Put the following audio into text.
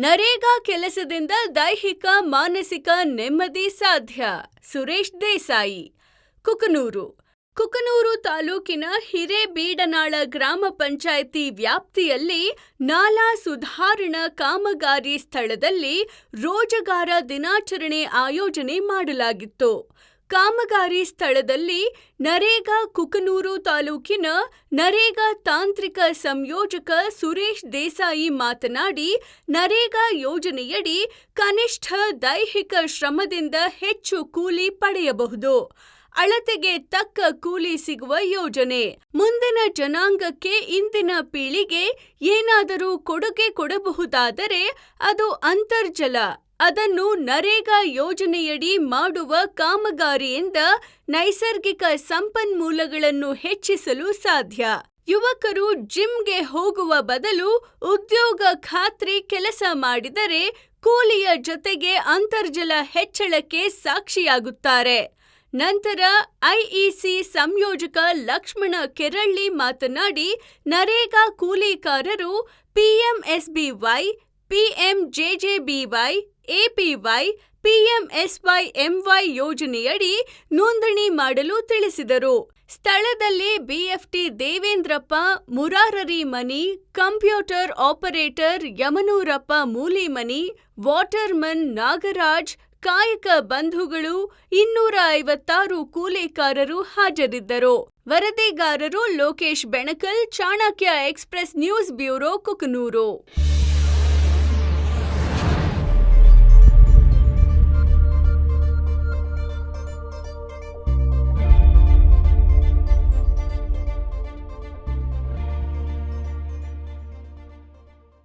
ನರೇಗಾ ಕೆಲಸದಿಂದ ದೈಹಿಕ, ಮಾನಸಿಕ ನೆಮ್ಮದಿ ಸಾಧ್ಯ. ಸುರೇಶ್ ದೇಸಾಯಿ, ಕುಕನೂರು. ಕುಕನೂರು ತಾಲೂಕಿನ ಹಿರೇಬೀಡನಾಳ ಗ್ರಾಮ ಪಂಚಾಯಿತಿ ವ್ಯಾಪ್ತಿಯಲ್ಲಿ ನಾಲಾ ಸುಧಾರಣಾ ಕಾಮಗಾರಿ ಸ್ಥಳದಲ್ಲಿ ರೋಜಗಾರ ದಿನಾಚರಣೆ ಆಯೋಜನೆ ಮಾಡಲಾಗಿತ್ತು. ಕಾಮಗಾರಿ ಸ್ಥಳದಲ್ಲಿ ನರೇಗಾ ಕುಕನೂರು ತಾಲೂಕಿನ ನರೇಗಾ ತಾಂತ್ರಿಕ ಸಂಯೋಜಕ ಸುರೇಶ್ ದೇಸಾಯಿ ಮಾತನಾಡಿ, ನರೇಗಾ ಯೋಜನೆಯಡಿ ಕನಿಷ್ಠ ದೈಹಿಕ ಶ್ರಮದಿಂದ ಹೆಚ್ಚು ಕೂಲಿ ಪಡೆಯಬಹುದು. ಅಳತೆಗೆ ತಕ್ಕ ಕೂಲಿ ಸಿಗುವ ಯೋಜನೆ. ಮುಂದಿನ ಜನಾಂಗಕ್ಕೆ ಇಂದಿನ ಪೀಳಿಗೆ ಏನಾದರೂ ಕೊಡುಗೆ ಕೊಡಬಹುದಾದರೆ ಅದು ಅಂತರ್ಜಲ. ಅದನ್ನು ನರೇಗಾ ಯೋಜನೆಯಡಿ ಮಾಡುವ ಕಾಮಗಾರಿಯಿಂದ ನೈಸರ್ಗಿಕ ಸಂಪನ್ಮೂಲಗಳನ್ನು ಹೆಚ್ಚಿಸಲು ಸಾಧ್ಯ. ಯುವಕರು ಜಿಮ್ಗೆ ಹೋಗುವ ಬದಲು ಉದ್ಯೋಗ ಖಾತ್ರಿ ಕೆಲಸ ಮಾಡಿದರೆ ಕೂಲಿಯ ಜೊತೆಗೆ ಅಂತರ್ಜಲ ಹೆಚ್ಚಳಕ್ಕೆ ಸಾಕ್ಷಿಯಾಗುತ್ತಾರೆ. ನಂತರ ಐಇಸಿ ಸಂಯೋಜಕ ಲಕ್ಷ್ಮಣ ಕೆರಳ್ಳಿ ಮಾತನಾಡಿ, ನರೇಗಾ ಕೂಲಿಕಾರರು PMSBY PMJJBY APY PMSY MY ಯೋಜನೆಯಡಿ ನೋಂದಣಿ ಮಾಡಲು ತಿಳಿಸಿದರು. ಸ್ಥಳದಲ್ಲಿ BFT Devendrappa, Murarari Mani, computer operator Yamanurappa Mulimani, waterman Nagaraj, ಕಾಯಕ ಬಂಧುಗಳು ಇನ್ನೂರ ಐವತ್ತಾರು ಕೂಲಿಕಾರರು ಹಾಜರಿದ್ದರು. ವರದಿಗಾರರು Lokesh Benakal, Chanakya express news bureau Kukanur.